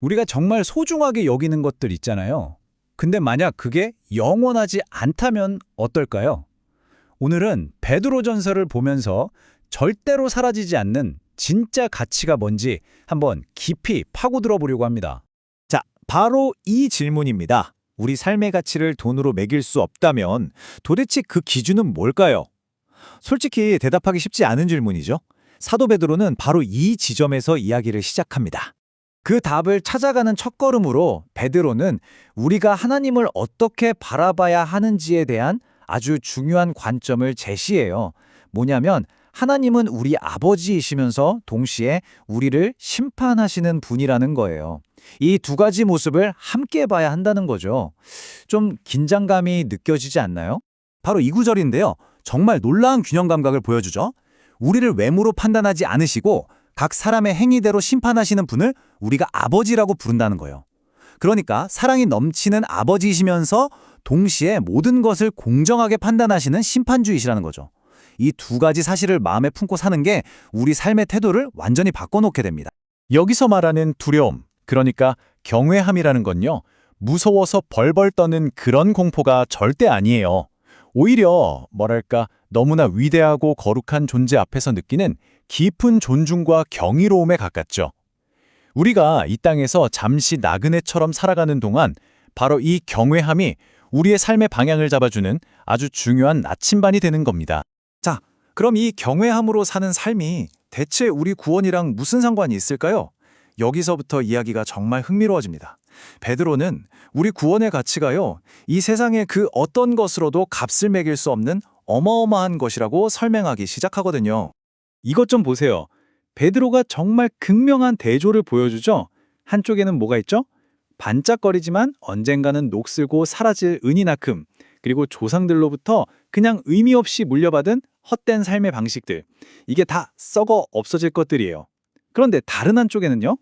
우리가 정말 소중하게 여기는 것들 있잖아요. 근데 만약 그게 영원하지 않다면 어떨까요? 오늘은 베드로 전서를 보면서 절대로 사라지지 않는 진짜 가치가 뭔지 한번 깊이 파고들어 보려고 합니다. 자, 바로 이 질문입니다. 우리 삶의 가치를 돈으로 매길 수 없다면 도대체 그 기준은 뭘까요? 솔직히 대답하기 쉽지 않은 질문이죠. 사도 베드로는 바로 이 지점에서 이야기를 시작합니다. 그 답을 찾아가는 첫걸음으로 베드로는 우리가 하나님을 어떻게 바라봐야 하는지에 대한 아주 중요한 관점을 제시해요. 뭐냐면 하나님은 우리 아버지이시면서 동시에 우리를 심판하시는 분이라는 거예요. 이 두 가지 모습을 함께 봐야 한다는 거죠. 좀 긴장감이 느껴지지 않나요? 바로 이 구절인데요. 정말 놀라운 균형 감각을 보여주죠. 우리를 외모로 판단하지 않으시고 각 사람의 행위대로 심판하시는 분을 우리가 아버지라고 부른다는 거예요. 그러니까 사랑이 넘치는 아버지이시면서 동시에 모든 것을 공정하게 판단하시는 심판주이시라는 거죠. 이 두 가지 사실을 마음에 품고 사는 게 우리 삶의 태도를 완전히 바꿔놓게 됩니다. 여기서 말하는 두려움, 그러니까 경외함이라는 건요, 무서워서 벌벌 떠는 그런 공포가 절대 아니에요. 오히려, 뭐랄까, 너무나 위대하고 거룩한 존재 앞에서 느끼는 깊은 존중과 경이로움에 가깝죠. 우리가 이 땅에서 잠시 나그네처럼 살아가는 동안 바로 이 경외함이 우리의 삶의 방향을 잡아주는 아주 중요한 나침반이 되는 겁니다. 그럼 이 경외함으로 사는 삶이 대체 우리 구원이랑 무슨 상관이 있을까요? 여기서부터 이야기가 정말 흥미로워집니다. 베드로는 우리 구원의 가치가요, 이 세상의 그 어떤 것으로도 값을 매길 수 없는 어마어마한 것이라고 설명하기 시작하거든요. 이것 좀 보세요. 베드로가 정말 극명한 대조를 보여주죠? 한쪽에는 뭐가 있죠? 반짝거리지만 언젠가는 녹슬고 사라질 은이나큼, 그리고 조상들로부터 그냥 의미 없이 물려받은 헛된 삶의 방식들. 이게 다 썩어 없어질 것들이에요. 그런데 다른 한쪽에는요.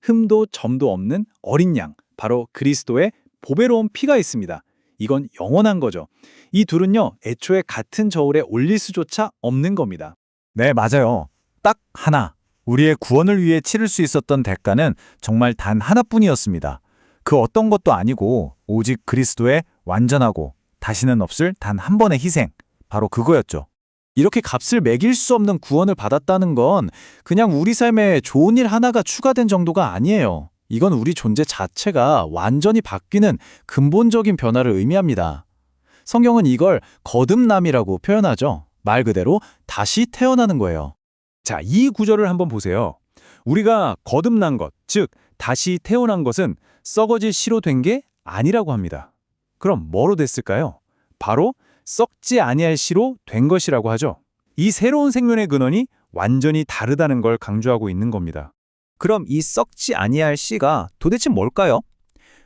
흠도 점도 없는 어린 양, 바로 그리스도의 보배로운 피가 있습니다. 이건 영원한 거죠. 이 둘은요, 애초에 같은 저울에 올릴 수조차 없는 겁니다. 네, 맞아요. 딱 하나. 우리의 구원을 위해 치를 수 있었던 대가는 정말 단 하나뿐이었습니다. 그 어떤 것도 아니고 오직 그리스도의 완전하고 다시는 없을 단 한 번의 희생. 바로 그거였죠. 이렇게 값을 매길 수 없는 구원을 받았다는 건 그냥 우리 삶에 좋은 일 하나가 추가된 정도가 아니에요. 이건 우리 존재 자체가 완전히 바뀌는 근본적인 변화를 의미합니다. 성경은 이걸 거듭남이라고 표현하죠. 말 그대로 다시 태어나는 거예요. 자, 이 구절을 한번 보세요. 우리가 거듭난 것, 즉 다시 태어난 것은 썩어질 씨로 된 게 아니라고 합니다. 그럼 뭐로 됐을까요? 바로 썩지 아니할 씨로 된 것이라고 하죠. 이 새로운 생명의 근원이 완전히 다르다는 걸 강조하고 있는 겁니다. 그럼 이 썩지 아니할 씨가 도대체 뭘까요?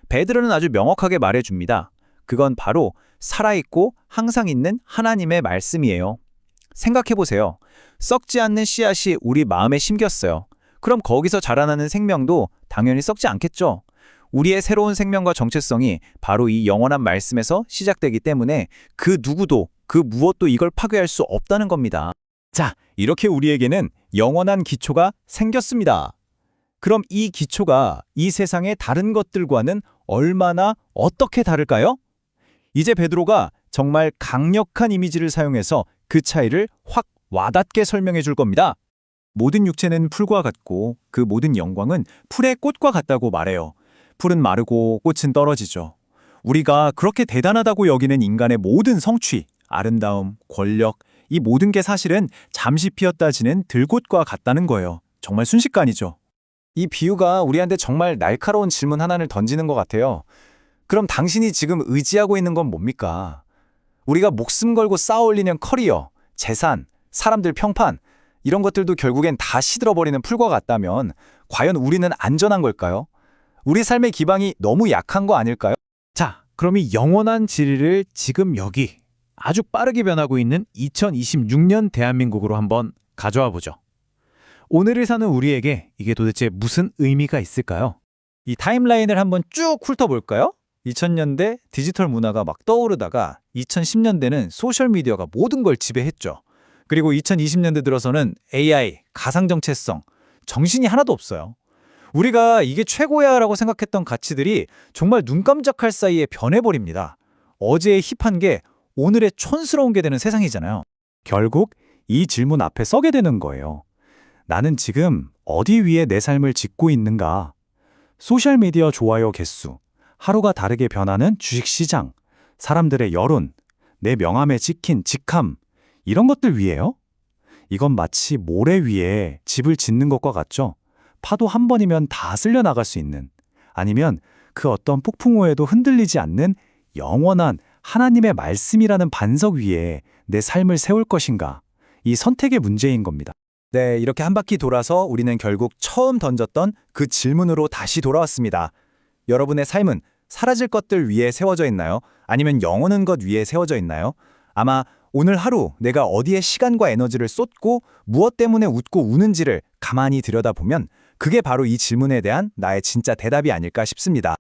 베드로는 아주 명확하게 말해줍니다. 그건 바로 살아있고 항상 있는 하나님의 말씀이에요. 생각해보세요. 썩지 않는 씨앗이 우리 마음에 심겼어요. 그럼 거기서 자라나는 생명도 당연히 썩지 않겠죠. 우리의 새로운 생명과 정체성이 바로 이 영원한 말씀에서 시작되기 때문에 그 누구도 그 무엇도 이걸 파괴할 수 없다는 겁니다. 자, 이렇게 우리에게는 영원한 기초가 생겼습니다. 그럼 이 기초가 이 세상의 다른 것들과는 얼마나 어떻게 다를까요? 이제 베드로가 정말 강력한 이미지를 사용해서 그 차이를 확 와닿게 설명해 줄 겁니다. 모든 육체는 풀과 같고 그 모든 영광은 풀의 꽃과 같다고 말해요. 풀은 마르고 꽃은 떨어지죠. 우리가 그렇게 대단하다고 여기는 인간의 모든 성취, 아름다움, 권력, 이 모든 게 사실은 잠시 피었다 지는 들꽃과 같다는 거예요. 정말 순식간이죠. 이 비유가 우리한테 정말 날카로운 질문 하나를 던지는 것 같아요. 그럼 당신이 지금 의지하고 있는 건 뭡니까? 우리가 목숨 걸고 쌓아 올리는 커리어, 재산, 사람들 평판, 이런 것들도 결국엔 다 시들어버리는 풀과 같다면 과연 우리는 안전한 걸까요? 우리 삶의 기반이 너무 약한 거 아닐까요? 자, 그럼 이 영원한 진리를 지금 여기 아주 빠르게 변하고 있는 2026년 대한민국으로 한번 가져와 보죠. 오늘을 사는 우리에게 이게 도대체 무슨 의미가 있을까요? 이 타임라인을 한번 쭉 훑어볼까요? 2000년대 디지털 문화가 막 떠오르다가 2010년대는 소셜미디어가 모든 걸 지배했죠. 그리고 2020년대 들어서는 AI, 가상정체성, 정신이 하나도 없어요. 우리가 이게 최고야 라고 생각했던 가치들이 정말 눈 깜짝할 사이에 변해버립니다. 어제의 힙한 게 오늘의 촌스러운 게 되는 세상이잖아요. 결국 이 질문 앞에 서게 되는 거예요. 나는 지금 어디 위에 내 삶을 짓고 있는가? 소셜미디어 좋아요 개수, 하루가 다르게 변하는 주식시장, 사람들의 여론, 내 명함에 찍힌 직함, 이런 것들 위에요? 이건 마치 모래 위에 집을 짓는 것과 같죠? 파도 한 번이면 다 쓸려 나갈 수 있는, 아니면 그 어떤 폭풍우에도 흔들리지 않는 영원한 하나님의 말씀이라는 반석 위에 내 삶을 세울 것인가? 이 선택의 문제인 겁니다. 네, 이렇게 한 바퀴 돌아서 우리는 결국 처음 던졌던 그 질문으로 다시 돌아왔습니다. 여러분의 삶은 사라질 것들 위에 세워져 있나요? 아니면 영원한 것 위에 세워져 있나요? 아마 오늘 하루 내가 어디에 시간과 에너지를 쏟고 무엇 때문에 웃고 우는지를 가만히 들여다보면 그게 바로 이 질문에 대한 나의 진짜 대답이 아닐까 싶습니다.